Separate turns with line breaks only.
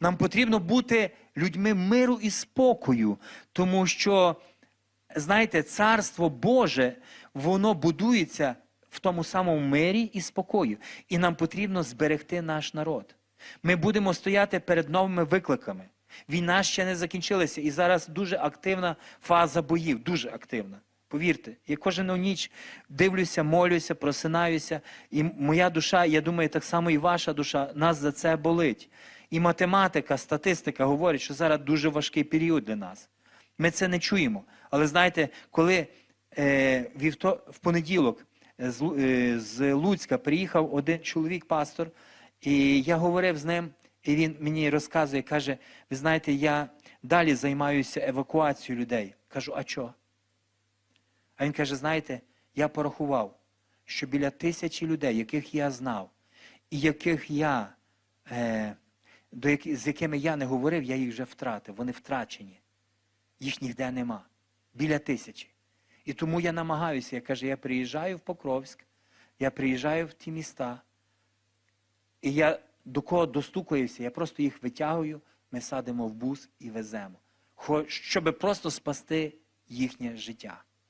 Нам потрібно бути людьми миру і спокою, тому що, знаєте, царство Боже, воно будується в тому самому мирі і спокою. І нам потрібно зберегти наш народ. Ми будемо стояти перед новими викликами. Війна ще не закінчилася, і зараз дуже активна фаза боїв, дуже активна. Повірте, я кожну ніч дивлюся, молюся, просинаюся, і моя душа, я думаю, так само і ваша душа, нас за це болить. І математика, статистика говорить, що зараз дуже важкий період для нас. Ми це не чуємо. Але знаєте, коли е, вівто, в понеділок з, е, з Луцька приїхав один чоловік, пастор, і я говорив з ним, і він мені розказує, каже: ви знаєте, я далі займаюся евакуацією людей. Кажу, а чого? А він каже: знаєте, я порахував, що біля тисячі людей, яких я знав, і яких я, е, до які, з якими я не говорив, я їх вже втратив. Вони втрачені. Їх ніде нема. Біля тисячі. І тому я намагаюся, я каже, я приїжджаю в Покровськ, я приїжджаю в ті міста, і я до кого достукаюся, я просто їх витягую, ми садимо в бус і веземо. Щоб просто спасти їхнє життя.